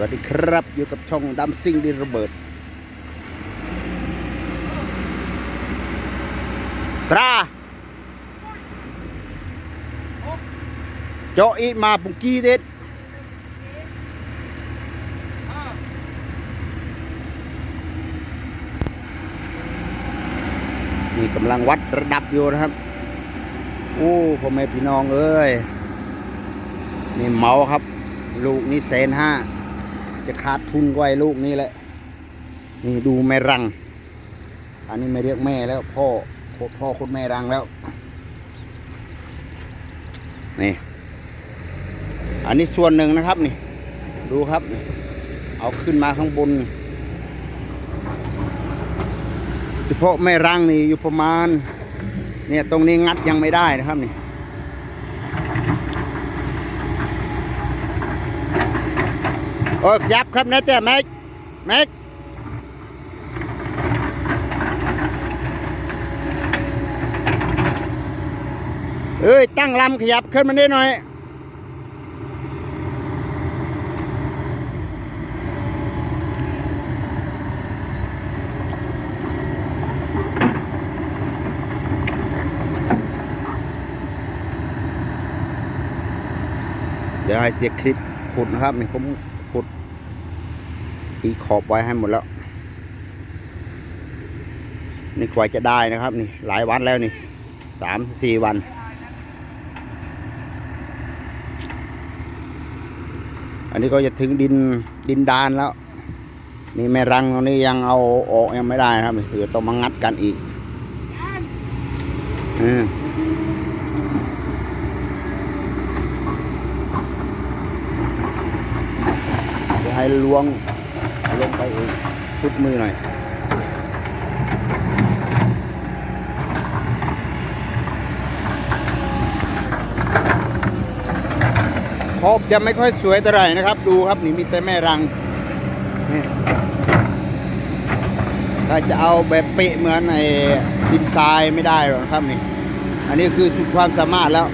วัสดีครับอยู่กับช่องดำซิ่งดินระเบิดตราโจอีมาปุงกี้เด็ดนี่กำลังวัดระดับอยู่นะครับ โอ้พ่อแม่พี่น้องเอ้ย นี่เมาครับ ลูกนี่แสนห้า จะขาดทุนกว่าไอ้ลูกนี้แหละ นี่ดูแม่รัง อันนี้ไม่เรียกแม่แล้ว พ่อพ่อคุณแม่รังแล้ว นี่ อันนี้ส่วนหนึ่งนะครับนี่ ดูครับ เอาขึ้นมาข้างบนเฉพาะแม่รังนี่อยู่ประมาณ เนี่ยตรงนี้งัดยังไม่ได้นะครับนี่ โอ้ ยยับครับนะเจ้าแม็กแม็กเอ้ย ตั้งลำขยับขึ้นมาได้หน่อย เดี๋ยวให้เสียคลิปขุดนะครับนี่ผม ตีขอบไว้ให้หมดแล้ว นี่กว่าจะได้นะครับ นี่ หลายวันแล้วนี่สามสี่วันอันนี้ก็จะถึงดินดินดานแล้ว นี่แม่รังตรงนี้ยังเอาออกยังไม่ได้ครับคือต้องมางัดกันอีกอืมจะให้ล้วง ลงไปเองชุดมือหน่อยขอบจะไม่ค่อยสวยเท่าไหร่นะครับ ดูครับนี่มีแต่แม่รังนี่ถ้าจะเอาแบบเปะเหมือนไอ้ดินทรายไม่ได้หรอกครับนี่ อันนี้คือสุดความสามารถแล้ว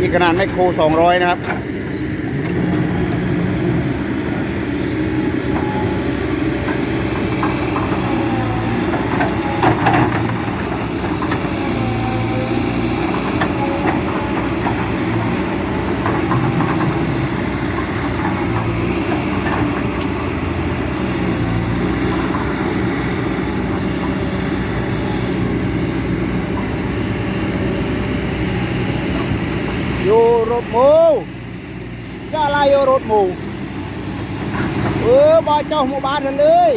นี่ขนาดไมโคร200 นะครับ อยู่รถหมูจะอะไรอยู่รถหมูเออบอยเจ้าหมู่บ้านนั่นเลย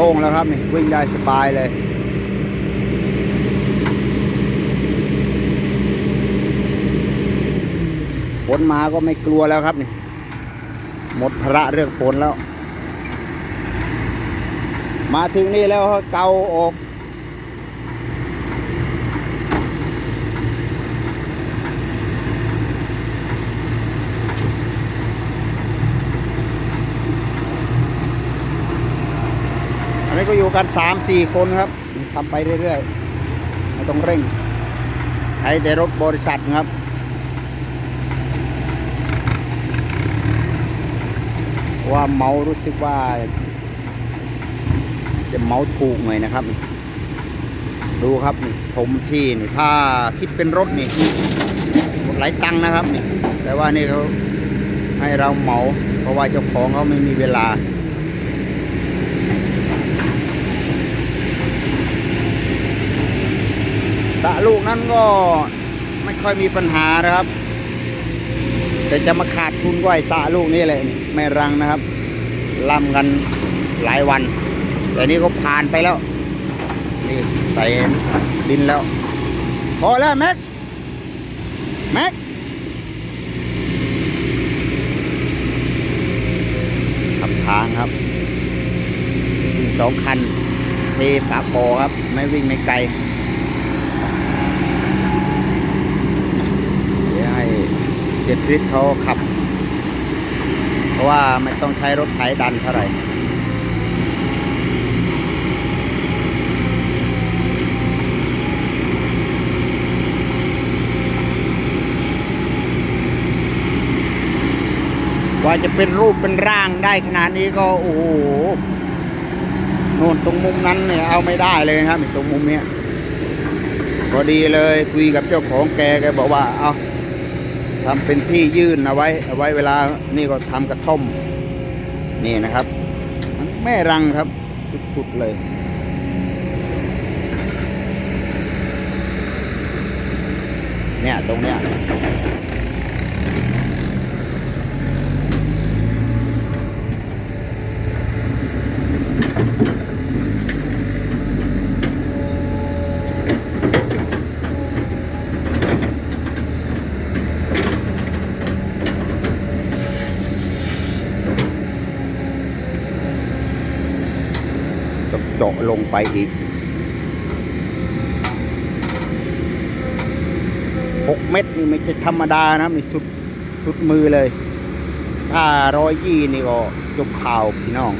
โล่งแล้วครับนี่วิ่งได้สบายเลย ฝนมาก็ไม่กลัวแล้วครับนี่ หมดภาระเรื่องฝนแล้ว มาถึงนี่แล้วเกาออก ก็อยู่กันสามสี่คนครับทำไปเรื่อยๆไม่ต้องเร่งใช้แต่รถบริษัทครับว่าเมารู้สึกว่า จะเมาถูกหน่อยนะครับ ดูครับนี่ถมที่นี่ถ้าคิดเป็นรถนี่หมดหลายตังค์นะครับนี่แต่ว่านี่เขาให้เราเหมา เพราะว่าเจ้าของเขาไม่มีเวลา ตะลูกนั้นก็ไม่ค่อยมีปัญหานะครับ แต่จะมาขาดทุนก็ไอ้สะลูกนี้เลยแม่รังนะครับล่ำกันหลายวัน แต่นี้ก็ผ่านไปแล้ว นี่ใส่ดินแล้ว พอแล้วแม็กแม็กขับทางครับสองคันเทฝาคอครับ ไม่วิ่งไม่ไกล เดี๋ยวให้เจ็ดริดเขาขับ เพราะว่าไม่ต้องใช้รถไถดันเท่าไหร่ว่าจะเป็นรูปเป็นร่างได้ขนาดนี้ก็โอ้โหโน่นตรงมุมนั้นเนี่ยเอาไม่ได้เลยครับตรงมุมเนี้ยพอดีเลยคุยกับเจ้าของแกแกบอกว่าเอา ทำเป็นที่ยื่นเอาไว้เอาไว้เวลานี่ก็ทำกระท่อม นี่นะครับ แม่รังครับสุดๆเลยเนี่ยตรงเนี้ย เจาะลงไปอีก 6 เม็ดนี่ไม่ใช่ธรรมดานะมีสุดสุดมือเลย ถ้าร้อยยี่นี่ก็จบข่าวพี่น้อง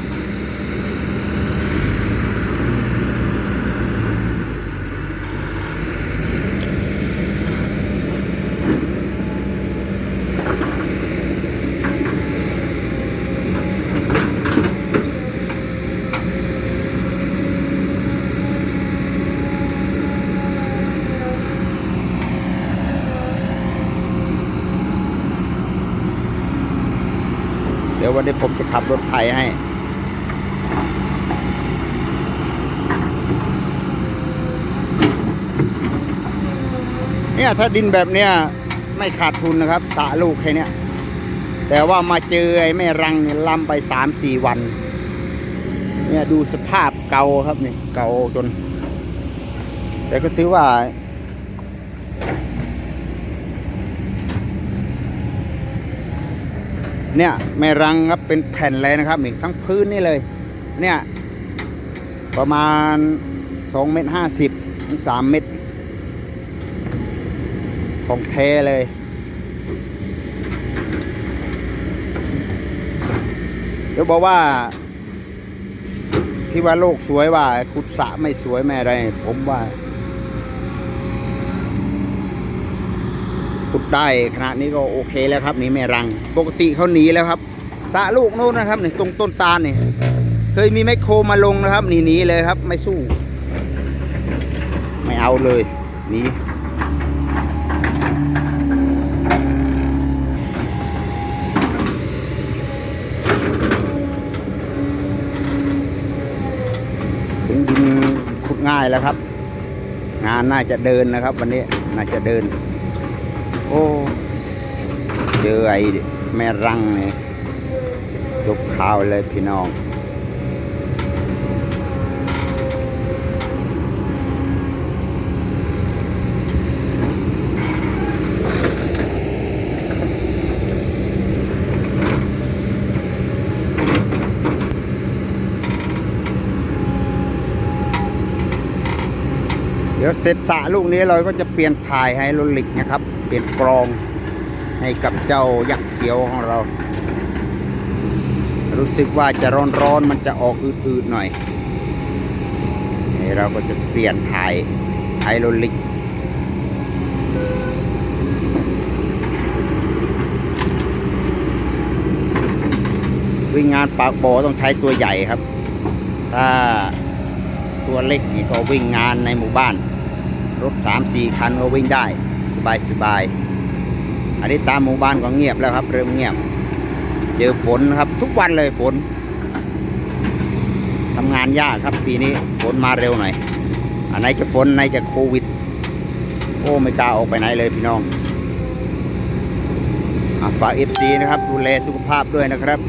เดี๋ยววันนี้ผมจะขับรถไถให้ เนี่ยถ้าดินแบบเนี้ยไม่ขาดทุนนะครับสะลูกแค่เนี้ยแต่ว่ามาเจอไอ้แม่รังเนี่ยลำไปสามสี่วัน เนี่ยดูสภาพเก่าครับนี่เก่าจน แต่ก็ถือว่า เนี่ยแม่รังครับเป็นแผ่นเลยนะครับนี่ทั้งพื้นนี่เลย เนี่ยประมาณ2เมตรห้าสิบถึงสามเมตร ของแท้เลย เดี๋ยวบอกว่า ที่ว่าโลกสวยว่าขุดสระไม่สวยไม่อะไร ผมว่า ขุดได้ขนาดนี้ก็โอเคแล้วครับนี่แม่รัง ปกติเขาหนีแล้วครับสะลูกโน้นนะครับนี่ตรงต้นตาลนี่เคยมีแมคโครมาลงนะครับหนีหนีเลยครับ ไม่สู้ ไม่เอาเลยหนีถึงดินขุดง่ายแล้วครับ งานน่าจะเดินนะครับ วันนี้น่าจะเดิน โอ้เจอไอ้แม่รังเนี่ยจบข่าวเลยพี่น้อง เดี๋ยวเสร็จสระลูกนี้เราก็จะเปลี่ยนถ่ายไฮโดรลิกนะครับ เปลี่ยนกรองให้กับเจ้ายักษ์เขียวของเรา รู้สึกว่าจะร้อนๆมันจะออกอืดๆหน่อยนี่เราก็จะเปลี่ยนถ่ายไฮโดรลิกวิ่งงานปากบ่อต้องใช้ตัวใหญ่ครับ ถ้าตัวเล็กนี่ก็วิ่งงานในหมู่บ้าน รถสามสี่คันก็วิ่งได้สบายสบายอันนี้ตามหมู่บ้านก็เงียบแล้วครับ เริ่มเงียบ เจอฝนครับทุกวันเลยฝนทำงานยากครับปีนี้ฝนมาเร็วหน่อย อันไหนจะฝนอันไหนจะโควิด โอ้ไม่กล้าออกไปไหนเลยพี่น้องอะฝากเอฟซีนะครับ ดูแลสุขภาพด้วยนะครับ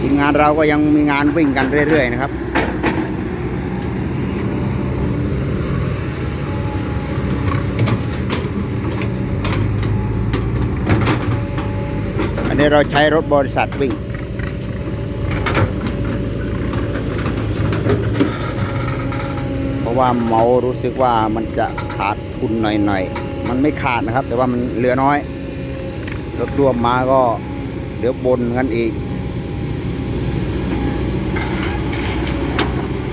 ทีมงานเราก็ยังมีงานวิ่งกันเรื่อยๆนะครับ นี้เราใช้รถบริษัทวิ่ง เพราะว่าเมารู้สึกว่ามันจะขาดทุนหน่อยๆ มันไม่ขาดนะครับ แต่ว่ามันเหลือน้อย รถรวมมาก็เดี๋ยวบนกันอีก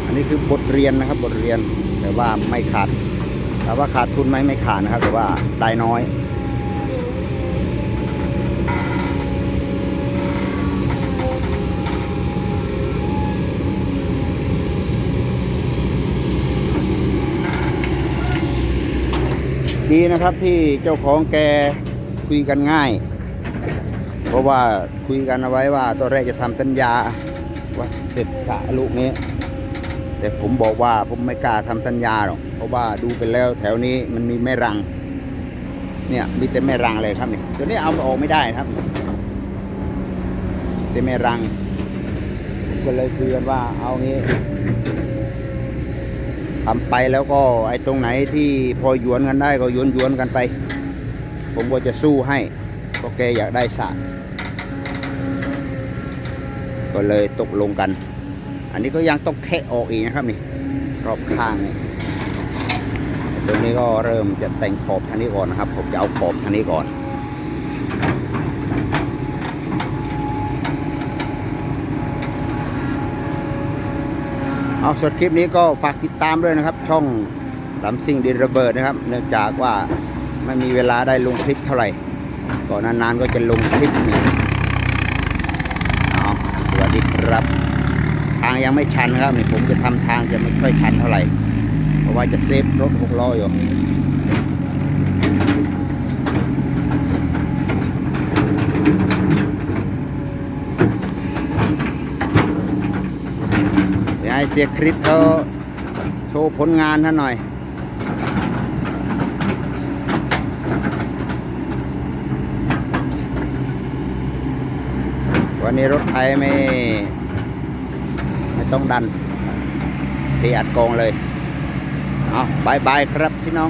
อันนี้คือบทเรียนนะครับบทเรียนแต่ว่าไม่ขาดแต่ว่าขาดทุนไหมไม่ขาดนะครับ แต่ว่าได้น้อย ดีนะครับที่เจ้าของแกคุยกันง่าย เพราะว่าคุยกันเอาไว้ว่าตอนแรกจะทำสัญญาว่าเสร็จสระลูกนี้ แต่ผมบอกว่าผมไม่กล้าทำสัญญาหรอกเพราะว่าดูไปแล้วแถวนี้มันมีแม่รัง เนี่ยมีแต่แม่รังเลยครับนี่ตัวนี้เอาออกไม่ได้ครับแต่แม่รังก็เลยคุยกันว่าเอางี้ ทำไปแล้วก็ไอ้ตรงไหนที่พอหยวนกันได้ก็หยวนหยวนกันไป ผมก็จะสู้ให้เพราะแกอยากได้สระก็เลยตกลงกัน อันนี้ก็ยังต้องแคะออกอีกนะครับนี่รอบข้างนี่ตัวนี้ก็เริ่มจะแต่งขอบทางนี้ก่อนนะครับ ผมจะเอาขอบทางนี้ก่อน เอาสดคลิปนี้ก็ฝากติดตามด้วยนะครับ ช่องลำซิ่งดินระเบิดนะครับ เนื่องจากว่าไม่มีเวลาได้ลงคลิปเท่าไหร่ก่อนนานๆก็จะลงคลิปนึ่สวัสดีครับ ทางยังไม่ชันครับนี่ผมจะทำทางจะไม่ค่อยชันเท่าไหร่ เพราะว่าจะเซฟรถหกล้ออยู่ เดี๋ ยวให้เสียคริสเขาโชว์ผลงานท่านหน่อย วันนี้รถไทยไม่ ไม่ต้องดันเทอัดกองเลย เอาบายบายครับพี่น้อง